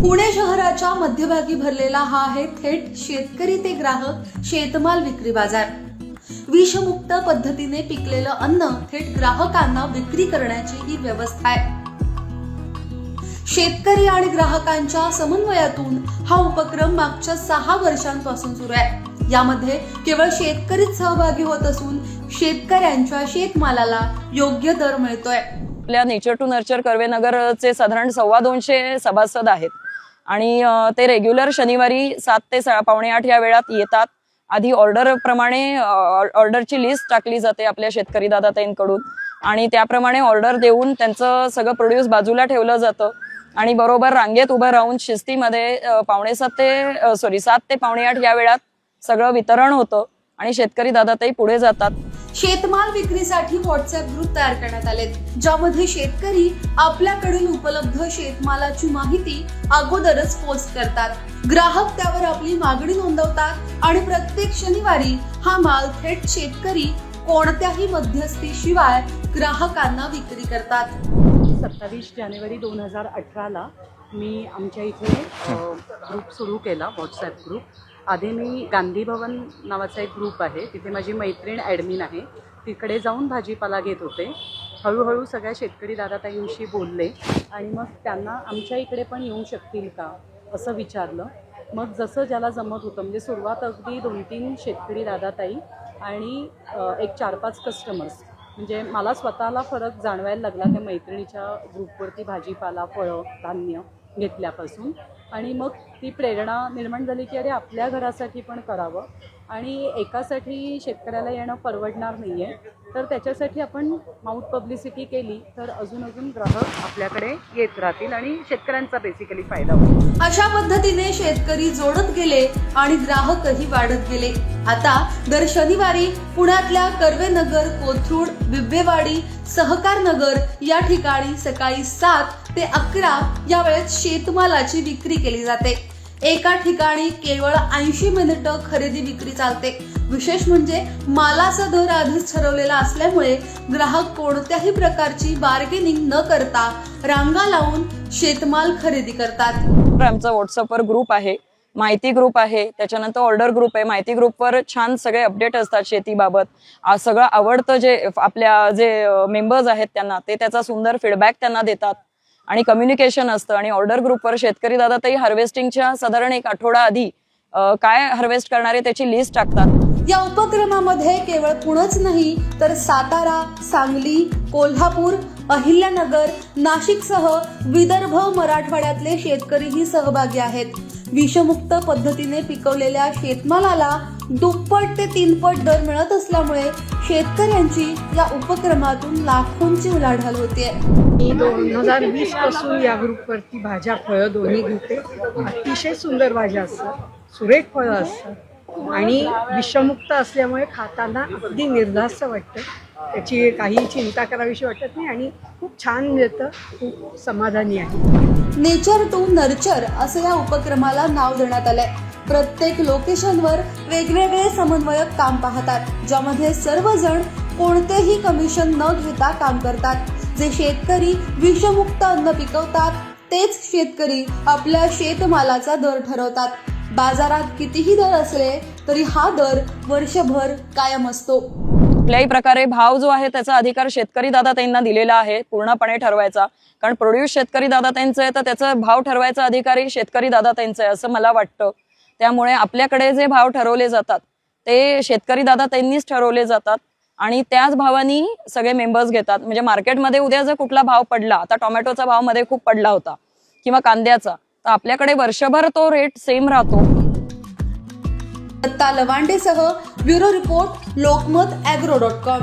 पुणे शहराच्या मध्यभागी भरलेला हा आहे थेट शेतकरी ते ग्राहक शेतमाल विक्री बाजार. विषमुक्त पद्धतीने पिकलेलं अन्न थेट ग्राहकांना विक्री करण्याची ही व्यवस्था आहे. शेतकरी आणि ग्राहकांच्या समन्वयातून हा उपक्रम मागच्या सहा वर्षांपासून सुरू आहे. यामध्ये केवळ शेतकरीच सहभागी होत असून शेतकऱ्यांच्या शेतमालाला योग्य दर मिळतोय. आपल्या नेचर टू नर्चर कर्वेनगरचे साधारण सव्वा दोनशे सभासद आहेत. आणि ते रेग्युलर शनिवारी सात ते पावणे आठ या वेळात येतात. आधी ऑर्डर प्रमाणे ऑर्डरची लिस्ट टाकली जाते आपल्या शेतकरी दादाताईंकडून. आणि त्याप्रमाणे ऑर्डर देऊन त्यांचं सगळं प्रोड्यूस बाजूला ठेवलं जातं. आणि बरोबर रांगेत उभं राहून शिस्तीमध्ये पावणे सात ते सॉरी सात ते पावणे आठ या वेळात सगळं वितरण होतं. आणि शेतकरी दादाताई पुढे जातात. शेतमाल विक्रीसाठी व्हॉट्सअप ग्रुप तयार करण्यात आलेत ज्यामध्ये शेतकरी आपल्याकडील उपलब्ध शेतमालाची माहिती अगोदरच पोस्ट करतात. ग्राहक त्यावर आपली मागणी नोंदवतात आणि प्रत्येक शनिवारी हा माल थेट शेतकरी कोणत्याही मध्यस्थीशिवाय ग्राहकांना विक्री करतात. सत्तावीस जानेवारी दोन हजार अठराला मी आमच्या इथे ग्रुप सुरू केला व्हॉट्सॲप ग्रुप आधी मी गांधी भवन नावाचा एक ग्रुप आहे. तिथे माझी मैत्रीण ॲडमिन आहे. तिकडे जाऊन भाजीपाला घेत होते. हळूहळू सगळ्या शेतकरी दादाताईंशी बोलले आणि मग त्यांना आमच्या इकडे पण येऊ शकतील का असं विचारलं. मग जसं ज्याला जमत होतं म्हणजे सुरुवात अगदी दोन तीन शेतकरी दादाताई आणि एक चार पाच कस्टमर्स म्हणजे मला स्वतःला फरक जाणवायला लागला त्या मैत्रिणीच्या ग्रुपवरती भाजीपाला फळं धान्य घेतल्यापासून. आणि मग ती प्रेरणा निर्माण झाली की अरे आपल्या घरासाठी पण करावं. आणि एकासाठी शेतकऱ्याला येणं परवडणार नाही आहे तर त्याच्यासाठी आपण माउथ पब्लिसिटी केली तर अजून अजून ग्राहक आपल्याकडे येत राहतील आणि शेतकऱ्यांचा बेसिकली फायदा होईल. अशा पद्धतीने शेतकरी जोडत गेले आणि ग्राहकही वाढत गेले. आता दर शनिवारी पुण्यातल्या कर्वेनगर कोथरूड बिब्बेवाडी सहकार नगर या ठिकाणी सकाळी सात ते अकरा या वेळेत शेतमालाची विक्री केली जाते. एका ठिकाणी केवळ ऐंशी मिनिटं खरेदी विक्री चालते. विशेष म्हणजे मालाचा दर आधीच ठरवलेला असल्यामुळे ग्राहक कोणत्याही प्रकारची बार्गेनिंग न करता रांगा लावून शेतमाल खरेदी करतात. आमचा व्हॉट्सअपवर ग्रुप आहे. माहिती ग्रुप आहे. त्याच्यानंतर ऑर्डर ग्रुप आहे. माहिती ग्रुपवर छान सगळे अपडेट असतात शेतीबाबत. सगळं आवडतं जे आपल्या जे मेंबर्स आहेत त्यांना ते त्याचा सुंदर फीडबॅक त्यांना देतात. आणि कम्युनिकेशन असतं. आणि ऑर्डर ग्रुपवर शेतकरी दादा तरी हार्वेस्टिंगच्या साधारण एक आठवडा आधी काय हार्वेस्ट करणारे त्याची लिस्ट टाकतात. या उपक्रमामध्ये केवळ पुणच नाही तर सातारा सांगली कोल्हापूर अहिल्यानगर नाशिकसह विदर्भ मराठवाड्यातले शेतकरीही सहभागी आहेत. विषमुक्त पद्धतीने पिकवलेल्या शेतमालाला दुप्पट ते तीनपट दर मिळत असल्यामुळे शेतकऱ्यांची या उपक्रमातून लाखोंची उलाढाल होते मी दोन हजार वीसपासून या ग्रुपवरती भाज्या फळं दोन्ही घेते. अतिशय सुंदर भाज्या असतात. सुरेख फळं असतात. आणि विषमुक्त असल्यामुळे खाताना अगदी निर्धास्त वाटतं. त्याची काही चिंता करावीशी वाटत नाही आणि खूप छान मिळतं. खूप समाधानी आहे. नेचर टू नर्चर असं या उपक्रमाला नाव देण्यात आलंय. प्रत्येक लोकेशनवर वेगवेगळे समन्वयक काम पाहतात ज्यामध्ये सर्वजण कोणतेही कमिशन न घेता काम करतात. जे शेतकरी विषमुक्त अन्न पिकवतात तेच शेतकरी आपल्या शेतमालाचा दर ठरवतात. बाजारात कितीही दर असले तरी हा दर वर्षभर कायम असतो. कुठल्याही प्रकारे भाव जो आहे त्याचा अधिकार शेतकरी दादा त्यांना दिलेला आहे पूर्णपणे ठरवायचा. कारण प्रोड्यूस शेतकरी दादा त्यांचं आहे तर त्याचा भाव ठरवायचा अधिकारी शेतकरी दादा त्यांचं आहे असं मला वाटतं. त्यामुळे आपल्याकडे जे भाव ठरवले जातात ते शेतकरी दादा त्यांनीच ठरवले जातात. आणि त्याच भावानी सगळे मेंबर्स घेतात. म्हणजे मार्केटमध्ये उद्या जर कुठला भाव पडला आता टोमॅटोचा भावमध्ये खूप पडला होता किंवा कांद्याचा तर आपल्याकडे वर्षभर तो रेट सेम राहतो. Datta लवांडेसह bureau report Lokmat agro dot com.